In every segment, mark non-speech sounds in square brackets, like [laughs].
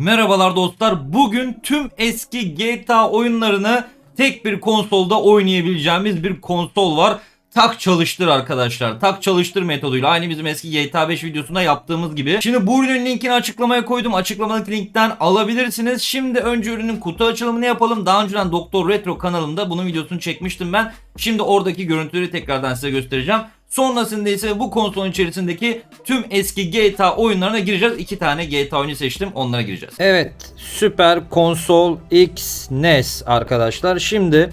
Merhabalar dostlar. Bugün tüm eski GTA oyunlarını tek bir konsolda oynayabileceğimiz bir konsol var. Tak çalıştır arkadaşlar. Tak çalıştır metoduyla aynı bizim eski GTA 5 videosunda yaptığımız gibi. Şimdi bu ürünün linkini açıklamaya koydum. Açıklamadaki linkten alabilirsiniz. Şimdi önce ürünün kutu açılımını yapalım. Daha önceden Doktor Retro kanalımda bunun videosunu çekmiştim ben. Şimdi oradaki görüntüleri tekrardan size göstereceğim. Sonrasında ise bu konsolun içerisindeki tüm eski GTA oyunlarına gireceğiz. İki tane GTA oyunu seçtim. Onlara gireceğiz. Evet, Süper Konsol X NES arkadaşlar. Şimdi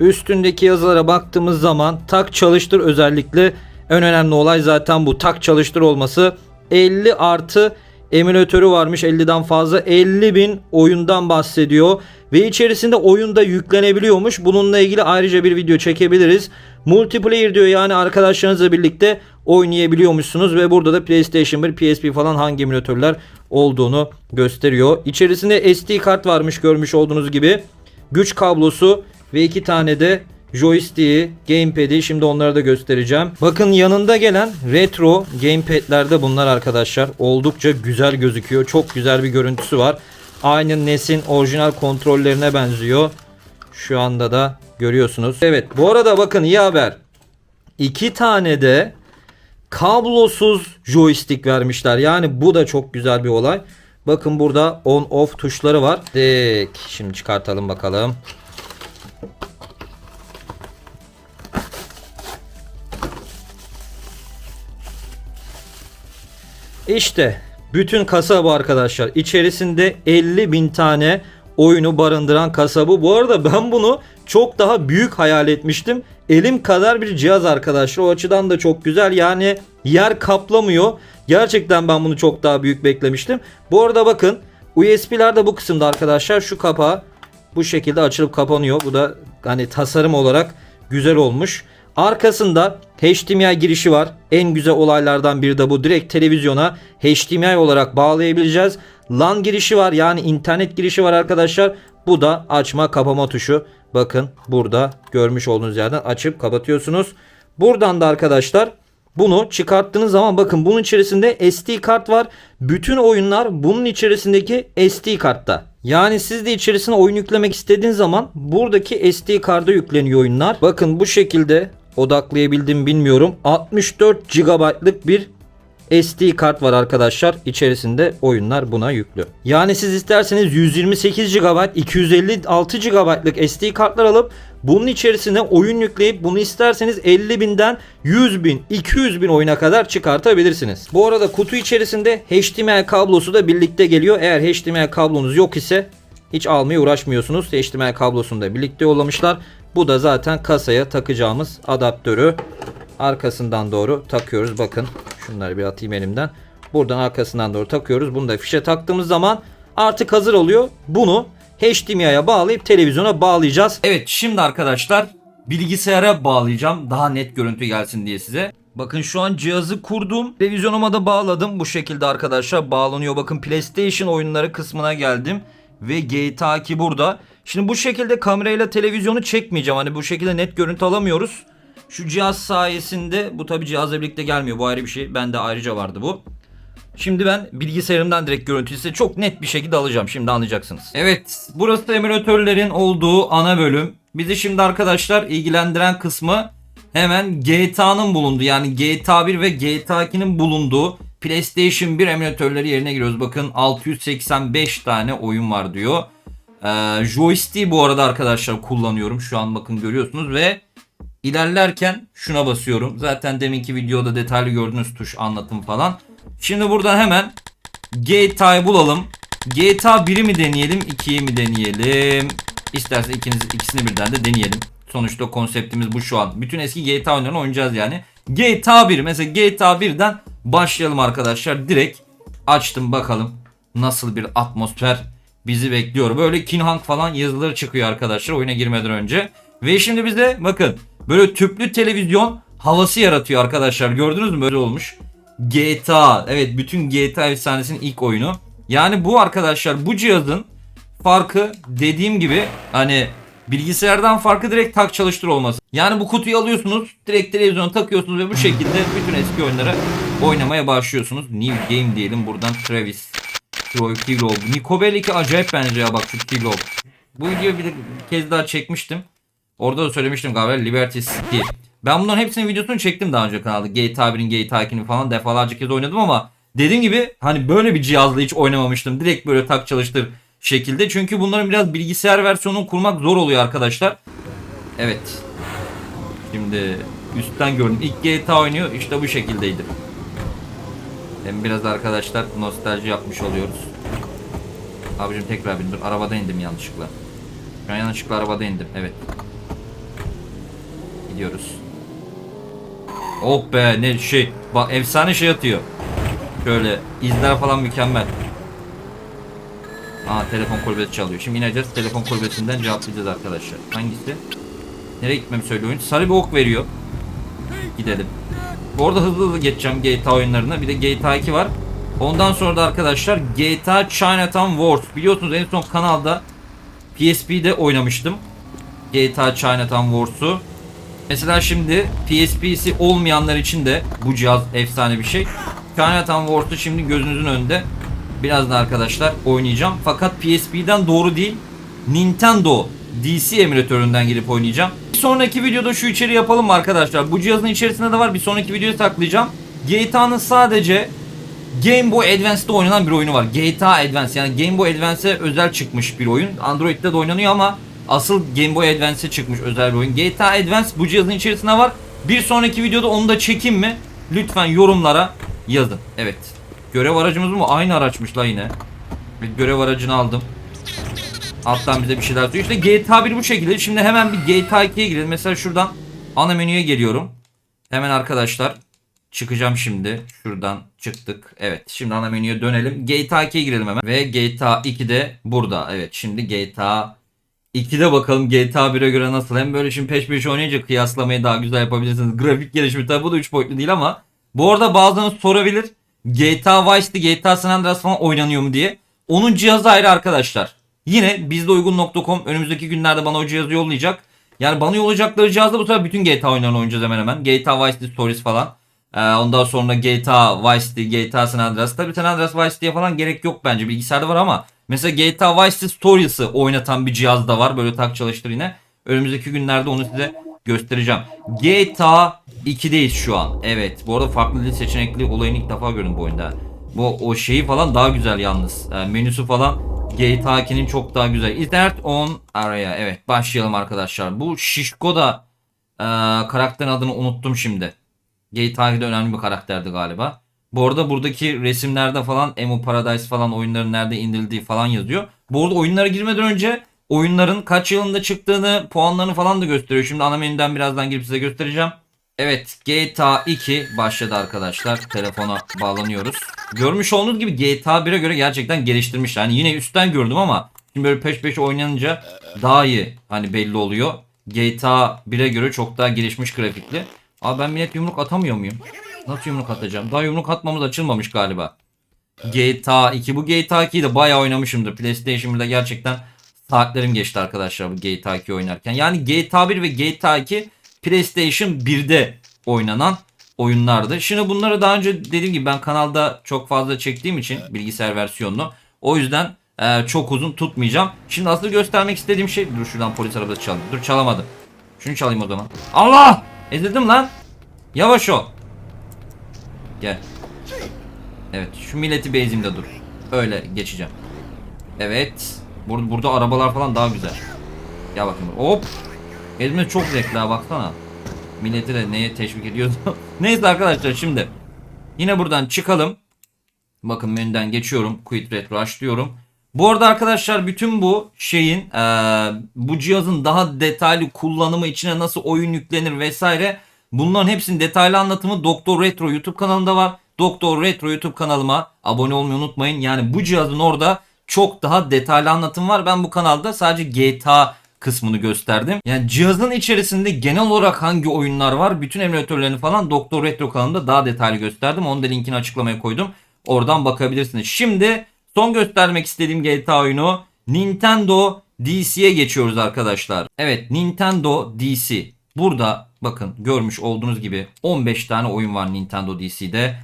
üstündeki yazılara baktığımız zaman tak çalıştır özellikle en önemli olay zaten bu tak çalıştır olması 50 artı emülatörü varmış 50'den fazla. 50 bin oyundan bahsediyor. Ve içerisinde oyunda yüklenebiliyormuş. Bununla ilgili ayrıca bir video çekebiliriz. Multiplayer diyor yani arkadaşlarınızla birlikte oynayabiliyormuşsunuz. Ve burada da PlayStation 1 PSP falan hangi emülatörler olduğunu gösteriyor. İçerisinde SD kart varmış görmüş olduğunuz gibi. Güç kablosu ve iki tane de joystick'i, gamepad'i şimdi onları da göstereceğim. Bakın yanında gelen retro gamepad'lerde bunlar arkadaşlar. Oldukça güzel gözüküyor. Çok güzel bir görüntüsü var. Aynı NES'in orijinal kontrollerine benziyor. Şu anda da görüyorsunuz. Evet bu arada bakın iyi haber. İki tane de kablosuz joystick vermişler. Yani bu da çok güzel bir olay. Bakın burada on off tuşları var. Şimdi çıkartalım bakalım. İşte bütün kasa bu arkadaşlar. İçerisinde 50 bin tane oyunu barındıran kasa bu. Bu arada ben bunu çok daha büyük hayal etmiştim. Elim kadar bir cihaz arkadaşlar. O açıdan da çok güzel. Yani yer kaplamıyor. Gerçekten ben bunu çok daha büyük beklemiştim. Bu arada bakın USB'ler de bu kısımda arkadaşlar. Şu kapağı bu şekilde açılıp kapanıyor. Bu da hani tasarım olarak güzel olmuş. Arkasında HDMI girişi var. En güzel olaylardan biri de bu. Direkt televizyona HDMI olarak bağlayabileceğiz. LAN girişi var. Yani internet girişi var arkadaşlar. Bu da açma kapama tuşu. Bakın burada görmüş olduğunuz yerden açıp kapatıyorsunuz. Buradan da arkadaşlar bunu çıkarttığınız zaman bakın bunun içerisinde SD kart var. Bütün oyunlar bunun içerisindeki SD kartta. Yani siz de içerisine oyun yüklemek istediğiniz zaman buradaki SD kartı yükleniyor oyunlar. Bakın bu şekilde odaklayabildim bilmiyorum. 64 GB'lık bir SD kart var arkadaşlar. İçerisinde oyunlar buna yüklü. Yani siz isterseniz 128 GB, 256 GB'lık SD kartlar alıp bunun içerisine oyun yükleyip bunu isterseniz 50 binden 100 bin, 200 bin oyuna kadar çıkartabilirsiniz. Bu arada kutu içerisinde HDMI kablosu da birlikte geliyor. Eğer HDMI kablonuz yok ise hiç almaya uğraşmıyorsunuz. HDMI kablosunu da birlikte yollamışlar. Bu da zaten kasaya takacağımız adaptörü. Arkasından doğru takıyoruz. Bakın şunları bir atayım elimden. Buradan arkasından doğru takıyoruz. Bunu da fişe taktığımız zaman artık hazır oluyor. Bunu HDMI'ye bağlayıp televizyona bağlayacağız. Evet şimdi arkadaşlar bilgisayara bağlayacağım. Daha net görüntü gelsin diye size. Bakın şu an cihazı kurdum. Televizyonuma da bağladım. Bu şekilde arkadaşlar bağlanıyor. Bakın PlayStation oyunları kısmına geldim. Ve GTA 2 burada. Şimdi bu şekilde kamerayla televizyonu çekmeyeceğim. Hani bu şekilde net görüntü alamıyoruz. Şu cihaz sayesinde bu tabi cihazla birlikte gelmiyor. Bu ayrı bir şey. Bende ayrıca vardı bu. Şimdi ben bilgisayarımdan direkt görüntüyü size çok net bir şekilde alacağım. Şimdi anlayacaksınız. Evet burası da emülatörlerin olduğu ana bölüm. Bizi şimdi arkadaşlar ilgilendiren kısmı hemen GTA'nın bulunduğu yani GTA 1 ve GTA 2'nin bulunduğu PlayStation 1 emülatörleri yerine giriyoruz. Bakın 685 tane oyun var diyor. Ee, joystick bu arada arkadaşlar kullanıyorum. Şu an bakın görüyorsunuz ve ilerlerken şuna basıyorum. Zaten deminki videoda detaylı gördüğünüz tuş anlatım falan. Şimdi buradan hemen GTA'yı bulalım. GTA 1'i mi deneyelim, 2'yi mi deneyelim? İstersen ikiniz, ikisini birden de deneyelim. Sonuçta konseptimiz bu şu an. Bütün eski GTA oyunlarını oynayacağız yani. GTA 1 mesela GTA 1'den başlayalım arkadaşlar. Direkt açtım bakalım nasıl bir atmosfer bizi bekliyor. Böyle King Kong falan yazıları çıkıyor arkadaşlar oyuna girmeden önce. Ve şimdi bize bakın böyle tüplü televizyon havası yaratıyor arkadaşlar. Gördünüz mü böyle olmuş. GTA. Evet bütün GTA efsanesinin ilk oyunu. Yani bu arkadaşlar bu cihazın farkı dediğim gibi hani bilgisayardan farkı direkt tak çalıştır olması. Yani bu kutuyu alıyorsunuz direkt televizyona takıyorsunuz ve bu şekilde bütün eski oyunları oynamaya başlıyorsunuz. New game diyelim buradan Travis Troy Kilo. Nico Bellic acayip benziyor ya bak şu Kilo. Bu videoyu bir, de- bir kez daha çekmiştim. Orada da söylemiştim galiba Liberty City. Ben bunların hepsinin videosunu çektim daha önce kanalda. GTA 1'in GTA 2'nin falan defalarca kez oynadım ama dediğim gibi hani böyle bir cihazla hiç oynamamıştım. Direkt böyle tak çalıştır şekilde. Çünkü bunların biraz bilgisayar versiyonunu kurmak zor oluyor arkadaşlar. Evet. Şimdi üstten gördüm. İlk GTA oynuyor işte bu şekildeydi. Hem biraz da arkadaşlar nostalji yapmış oluyoruz. Abicim tekrar bindir. Arabada indim yanlışlıkla. Şu an yanlışlıkla arabada indim. Evet. Gidiyoruz. Oh be ne şey. Bak efsane şey atıyor. Şöyle izler falan mükemmel. Aa telefon kulübesi çalıyor. Şimdi ineceğiz telefon kulübesinden cevaplayacağız arkadaşlar. Hangisi? Nereye gitmemi söylüyor oyun? Sarı bir ok veriyor. Gidelim. Bu arada hızlı hızlı geçeceğim GTA oyunlarına. Bir de GTA 2 var. Ondan sonra da arkadaşlar GTA Chinatown Wars. Biliyorsunuz en son kanalda PSP'de oynamıştım. GTA Chinatown Wars'u. Mesela şimdi PSP'si olmayanlar için de bu cihaz efsane bir şey. Chinatown Wars'u şimdi gözünüzün önünde. Birazdan arkadaşlar oynayacağım. Fakat PSP'den doğru değil. Nintendo DC emülatöründen girip oynayacağım. Bir sonraki videoda şu içeri yapalım mı arkadaşlar? Bu cihazın içerisinde de var. Bir sonraki videoya saklayacağım. GTA'nın sadece Game Boy Advance'da oynanan bir oyunu var. GTA Advance yani Game Boy Advance'e özel çıkmış bir oyun. Android'de de oynanıyor ama asıl Game Boy Advance'e çıkmış özel bir oyun. GTA Advance bu cihazın içerisinde var. Bir sonraki videoda onu da çekeyim mi? Lütfen yorumlara yazın. Evet. Görev aracımız mı? Aynı araçmış la yine. Bir görev aracını aldım. Alttan bize bir şeyler diyor. İşte GTA 1 bu şekilde. Şimdi hemen bir GTA 2'ye girelim. Mesela şuradan ana menüye geliyorum. Hemen arkadaşlar çıkacağım şimdi. Şuradan çıktık. Evet. Şimdi ana menüye dönelim. GTA 2'ye girelim hemen. Ve GTA 2 de burada. Evet. Şimdi GTA 2'de bakalım GTA 1'e göre nasıl. Hem böyle şimdi peş peşe oynayınca kıyaslamayı daha güzel yapabilirsiniz. [laughs] Grafik gelişimi tabi bu da 3 boyutlu değil ama. Bu arada bazılarınız sorabilir. GTA Vice City, GTA San Andreas falan oynanıyor mu diye. Onun cihazı ayrı arkadaşlar. Yine bizdeuygun.com önümüzdeki günlerde bana o cihazı yollayacak. Yani bana yollayacakları cihazda bu sefer bütün GTA oyunlarını oynayacağız hemen hemen. GTA Vice City Stories falan. Ee, ondan sonra GTA Vice City, GTA San Andreas. Tabii San Andreas Vice City'ye falan gerek yok bence. Bilgisayarda var ama mesela GTA Vice City Stories'ı oynatan bir cihaz da var. Böyle tak çalıştır yine. Önümüzdeki günlerde onu size göstereceğim. GTA 2'deyiz şu an. Evet. Bu arada farklı dil seçenekli olayını ilk defa gördüm bu oyunda. Bu o şeyi falan daha güzel yalnız. Ee, menüsü falan GTA 2'nin çok daha güzel. Insert on araya. Evet başlayalım arkadaşlar. Bu Şişko da e, karakterin adını unuttum şimdi. GTA 2'de önemli bir karakterdi galiba. Bu arada buradaki resimlerde falan Emo Paradise falan oyunların nerede indirildiği falan yazıyor. Bu arada oyunlara girmeden önce oyunların kaç yılında çıktığını, puanlarını falan da gösteriyor. Şimdi ana menüden birazdan girip size göstereceğim. Evet GTA 2 başladı arkadaşlar. Telefona bağlanıyoruz. Görmüş olduğunuz gibi GTA 1'e göre gerçekten geliştirmişler. Yani yine üstten gördüm ama şimdi böyle peş peşe oynanınca daha iyi hani belli oluyor. GTA 1'e göre çok daha gelişmiş grafikli. Abi ben millet yumruk atamıyor muyum? Nasıl yumruk atacağım? Daha yumruk atmamız açılmamış galiba. GTA 2 bu GTA 2'yi de bayağı oynamışımdır. PlayStation 1'de gerçekten saatlerim geçti arkadaşlar bu GTA 2 oynarken. Yani GTA 1 ve GTA 2 PlayStation 1'de oynanan oyunlardı. Şimdi bunları daha önce dediğim gibi ben kanalda çok fazla çektiğim için bilgisayar versiyonunu. O yüzden e, çok uzun tutmayacağım. Şimdi asıl göstermek istediğim şey... Dur şuradan polis arabası çaldı. Dur çalamadım. Şunu çalayım o zaman. Allah! Ezildim lan. Yavaş ol. Gel. Evet şu milleti bezimde dur. Öyle geçeceğim. Evet. Bur burada arabalar falan daha güzel. Gel bakayım. Hop. Ezme çok zevkli ha baksana. Milleti de neye teşvik ediyordu. [laughs] Neyse arkadaşlar şimdi. Yine buradan çıkalım. Bakın menüden geçiyorum. Quit Retro açlıyorum. Bu arada arkadaşlar bütün bu şeyin eee, bu cihazın daha detaylı kullanımı içine nasıl oyun yüklenir vesaire bunların hepsinin detaylı anlatımı Doktor Retro YouTube kanalında var. Doktor Retro YouTube kanalıma abone olmayı unutmayın. Yani bu cihazın orada çok daha detaylı anlatım var. Ben bu kanalda sadece GTA kısmını gösterdim. Yani cihazın içerisinde genel olarak hangi oyunlar var bütün emülatörlerini falan Doktor Retro kanalında daha detaylı gösterdim. Onun da linkini açıklamaya koydum. Oradan bakabilirsiniz. Şimdi son göstermek istediğim GTA oyunu Nintendo DC'ye geçiyoruz arkadaşlar. Evet Nintendo DC. Burada bakın görmüş olduğunuz gibi 15 tane oyun var Nintendo DC'de.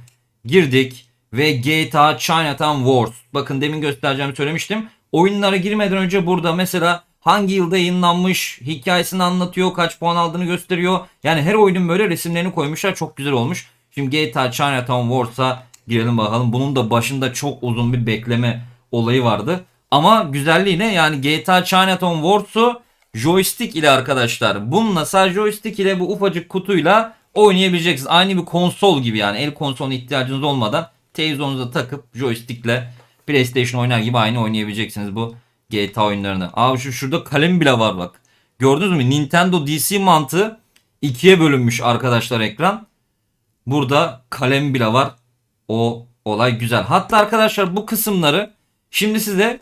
Girdik ve GTA Chinatown Wars. Bakın demin göstereceğimi söylemiştim. Oyunlara girmeden önce burada mesela hangi yılda yayınlanmış, hikayesini anlatıyor, kaç puan aldığını gösteriyor. Yani her oyunun böyle resimlerini koymuşlar. Çok güzel olmuş. Şimdi GTA Chinatown Wars'a girelim bakalım. Bunun da başında çok uzun bir bekleme olayı vardı. Ama güzelliği ne? Yani GTA Chinatown Wars'u joystick ile arkadaşlar. Bununla sadece joystick ile bu ufacık kutuyla oynayabileceksiniz. Aynı bir konsol gibi yani. El konsoluna ihtiyacınız olmadan televizyonunuza takıp joystickle PlayStation oynar gibi aynı oynayabileceksiniz bu GTA oyunlarını. Abi şu şurada kalem bile var bak. Gördünüz mü? Nintendo DC mantığı ikiye bölünmüş arkadaşlar ekran. Burada kalem bile var. O olay güzel. Hatta arkadaşlar bu kısımları şimdi size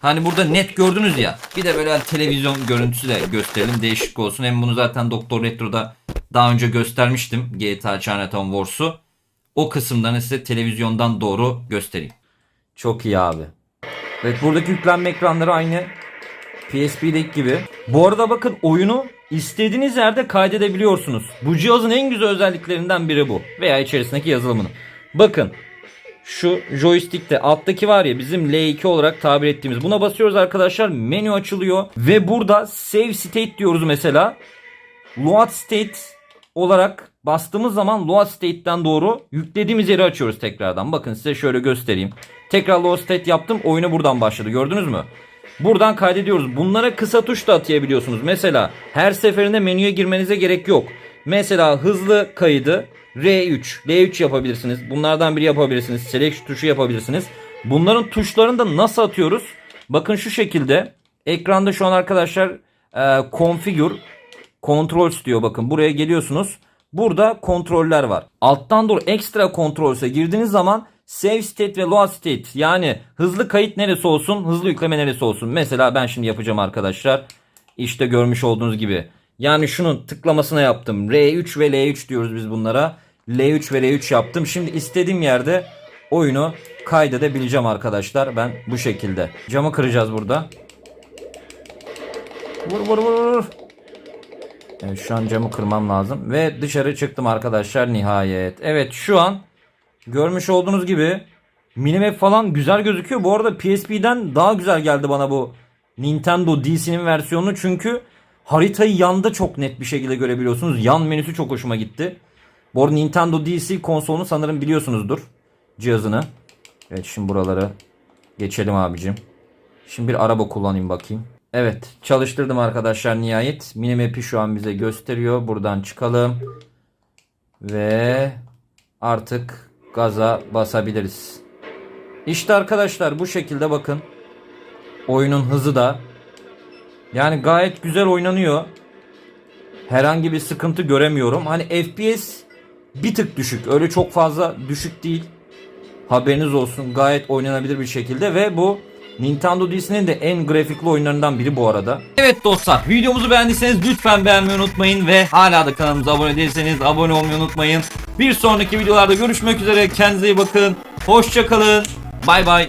hani burada net gördünüz ya. Bir de böyle televizyon görüntüsü de gösterelim. Değişik olsun. Hem bunu zaten Doktor Retro'da daha önce göstermiştim. GTA Chinatown Wars'u. O kısımdan size televizyondan doğru göstereyim. Çok iyi abi. Evet buradaki yüklenme ekranları aynı PSP'deki gibi. Bu arada bakın oyunu istediğiniz yerde kaydedebiliyorsunuz. Bu cihazın en güzel özelliklerinden biri bu. Veya içerisindeki yazılımını. Bakın şu joystickte alttaki var ya bizim L2 olarak tabir ettiğimiz. Buna basıyoruz arkadaşlar menü açılıyor. Ve burada save state diyoruz mesela. Load state olarak bastığımız zaman load state'ten doğru yüklediğimiz yeri açıyoruz tekrardan. Bakın size şöyle göstereyim. Tekrar load state yaptım. Oyunu buradan başladı. Gördünüz mü? Buradan kaydediyoruz. Bunlara kısa tuş da atayabiliyorsunuz. Mesela her seferinde menüye girmenize gerek yok. Mesela hızlı kaydı R3, L3 yapabilirsiniz. Bunlardan biri yapabilirsiniz. Select tuşu yapabilirsiniz. Bunların tuşlarını da nasıl atıyoruz? Bakın şu şekilde. Ekranda şu an arkadaşlar e, configure Controls diyor bakın buraya geliyorsunuz. Burada kontroller var. Alttan doğru ekstra kontrolse girdiğiniz zaman save state ve load state yani hızlı kayıt neresi olsun hızlı yükleme neresi olsun. Mesela ben şimdi yapacağım arkadaşlar. İşte görmüş olduğunuz gibi. Yani şunun tıklamasına yaptım. R3 ve L3 diyoruz biz bunlara. L3 ve R3 yaptım. Şimdi istediğim yerde oyunu kaydedebileceğim arkadaşlar. Ben bu şekilde. Camı kıracağız burada. Vur vur vur vur. Evet şu an camı kırmam lazım. Ve dışarı çıktım arkadaşlar nihayet. Evet şu an görmüş olduğunuz gibi minimap falan güzel gözüküyor. Bu arada PSP'den daha güzel geldi bana bu Nintendo DC'nin versiyonu. Çünkü haritayı yanda çok net bir şekilde görebiliyorsunuz. Yan menüsü çok hoşuma gitti. Bu arada Nintendo DC konsolunu sanırım biliyorsunuzdur cihazını. Evet şimdi buraları geçelim abicim. Şimdi bir araba kullanayım bakayım. Evet çalıştırdım arkadaşlar nihayet. Minimap'i şu an bize gösteriyor. Buradan çıkalım. Ve artık gaza basabiliriz. İşte arkadaşlar bu şekilde bakın. Oyunun hızı da. Yani gayet güzel oynanıyor. Herhangi bir sıkıntı göremiyorum. Hani FPS bir tık düşük. Öyle çok fazla düşük değil. Haberiniz olsun. Gayet oynanabilir bir şekilde ve bu Nintendo DC'nin de en grafikli oyunlarından biri bu arada. Evet dostlar videomuzu beğendiyseniz lütfen beğenmeyi unutmayın ve hala da kanalımıza abone değilseniz abone olmayı unutmayın. Bir sonraki videolarda görüşmek üzere. Kendinize iyi bakın. Hoşçakalın. Bay bay.